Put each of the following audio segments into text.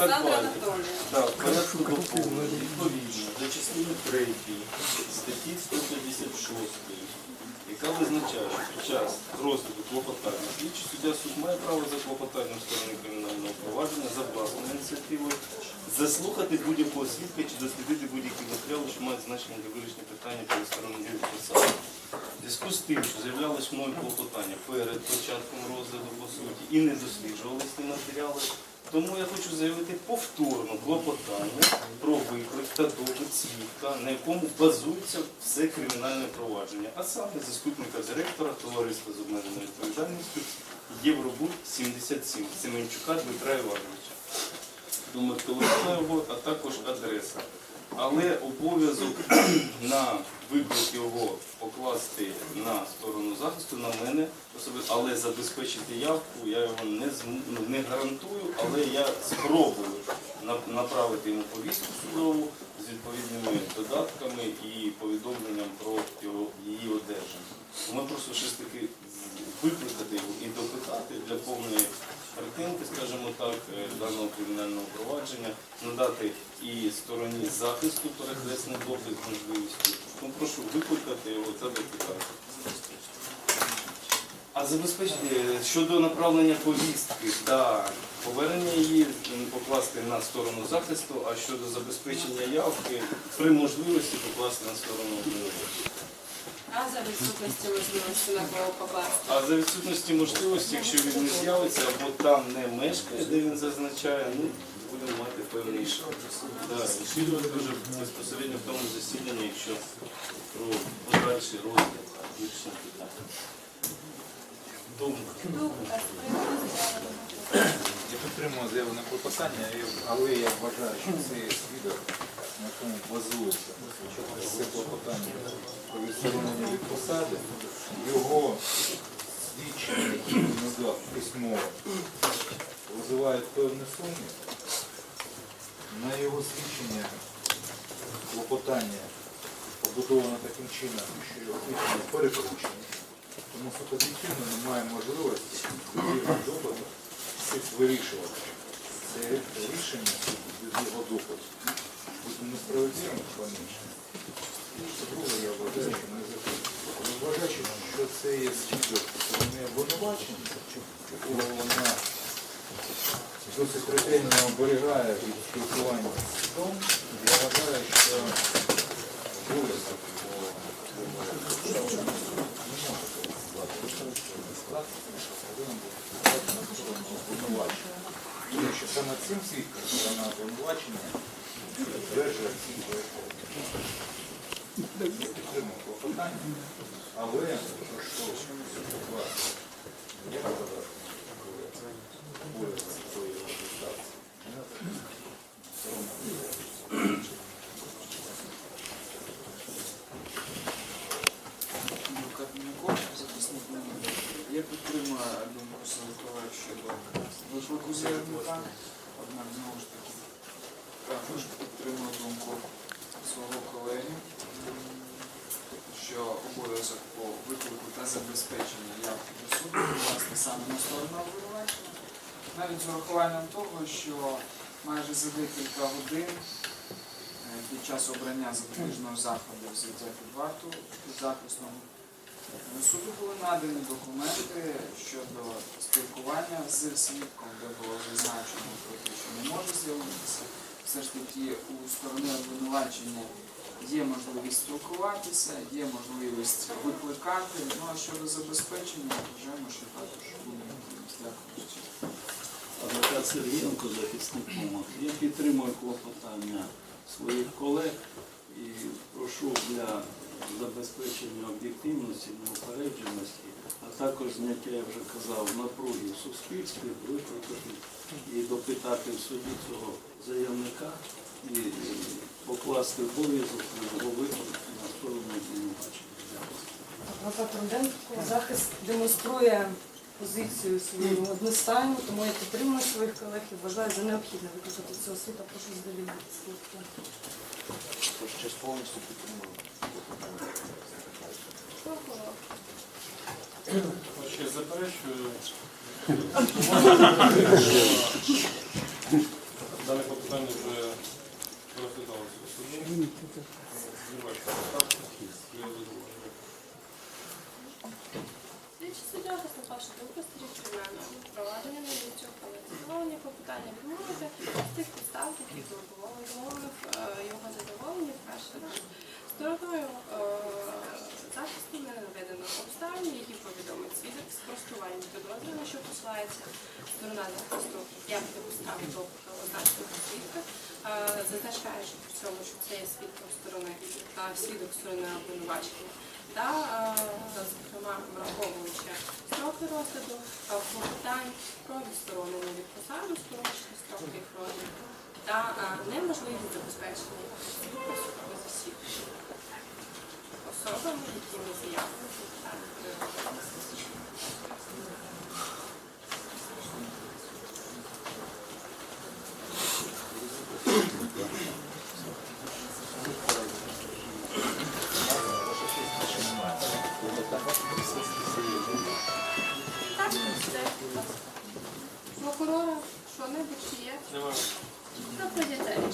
Олександра. Так, відповідно до частини 3 статті 156, яка визначає, що під час розгляду клопотання слідчий суддя суд має право за клопотанням сторони кримінального провадження за власною ініціативою заслухати будь-якого свідка чи дослідити будь-які матеріали, що мають значення для вирішення питання пересторонньої посади. В зв'язку з тим, що з'являлось мною клопотання перед початком розгляду по суті і не досліджувались ті матеріали, тому я хочу заявити повторно клопотання про виклик та допит свідка, на якому базується все кримінальне провадження, а саме заступника директора товариства з обмеженою відповідальністю Євробуд 77 Семенчука Дмитра Івановича. Номер телефону його, а також адреса. Але обов'язок на виклик його покласти на сторону захисту на мене особисто, але забезпечити явку я його не ну, не гарантую, але я спробую направити йому повістку судову з відповідними додатками і повідомленням про його її одержання. Ми просто ж таки викликати його і допитати для повної картинки, так, е, даного кримінального провадження, надати і стороні захисту перехресний допит з можливістю. Тому прошу викликати його та допитати. А забезпечення щодо направлення повістки та повернення її покласти на сторону захисту, а щодо забезпечення явки при можливості покласти на сторону обвинувачення. А за відсутності можливості на кого покласти? А за відсутності можливості, якщо він не з'явиться або там не мешкає, де він зазначає, ну будемо мати певний да, розслідувати дуже безпосередньо в тому засіданні, якщо про подальший розгляд вирішення питання. Думка. Думка. Я підтримую заявлене клопотання, і- але я вважаю, що цей свідок, на якому базується це клопотання про відсторонення від посади, його свідчення, які надав письмово, визивають певний сумнів. На його свідчення клопотання побудовано таким чином, що його свідчення перекручені. Тому що об'єктивно немає можливості допиту вирішувати. Це рішення від його допиту. Буде несправедливим по-іншому. По-друге, я вважаю, що не закон. Вважаючи, що це є свідок сторони обвинувачення, вона досить ретельно оберігає від спілкування з судом, я вважаю, що обов'язок по тому що саме цим свідком сторона обвинувачення підтверджує ці підтримав клопотання, але прошу вас, я подав обов'язок такої реєстрації. Микола, захисник мене. Я підтримую думку Савкова щодо виклику заявника, однак знову ж таки також підтримую думку свого колеги, що обов'язок по виклику та забезпеченню явки до суду власне саме на сторону обвинувачення. Навіть з урахуванням того, що майже за декілька годин е, під час обрання запобіжного заходу взяття під варту під захистом Суду були надані документи щодо спілкування з свідком, де було зазначено про те, що не може з'явитися. Все ж таки у сторони обвинувачення є можливість спілкуватися, є можливість викликати. Ну а щодо забезпечення, вважаємо, що також буде можливість. Дякую. Адвокат Сергієнко, захисник МОМА. Я підтримую клопотання своїх колег і прошу для забезпечення об'єктивності, неупередженості, а також зняття, я вже казав, напруги в суспільстві, викликати і допитати в суді цього заявника і покласти обов'язок на його виклик на сторону обвинувачення. Дякую. Адвокат Руденко захист демонструє позицію свою одностайну, тому я підтримую своїх колег і вважаю за необхідне викликати цього світа. Прошу слухати. Ще повністю підтримую. Ще заперечую. Дане клопотання вже розглядалося у суді. Знімайте. Так? Я задоволений. Слідчі суддя вашу думку стрічку мене проведення на цього задоволення клопотання відмовити з тих підстав, які вимовив його задоволення в перший раз. Стороною е, захисту не наведено обставин, які повідомить свідок спростування що посилається сторона захисту як до підстави допиту означеного свідка, зазначаючи при цьому, що це є свідком сторони, свідок сторони обвинувачення. Та, зокрема, враховуючи строки розгляду, клопотань про відсторонення від посади, скорочені строки їх розгляду та неможливість забезпечення засідання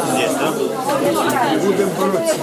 прийняте да? Будем боротися.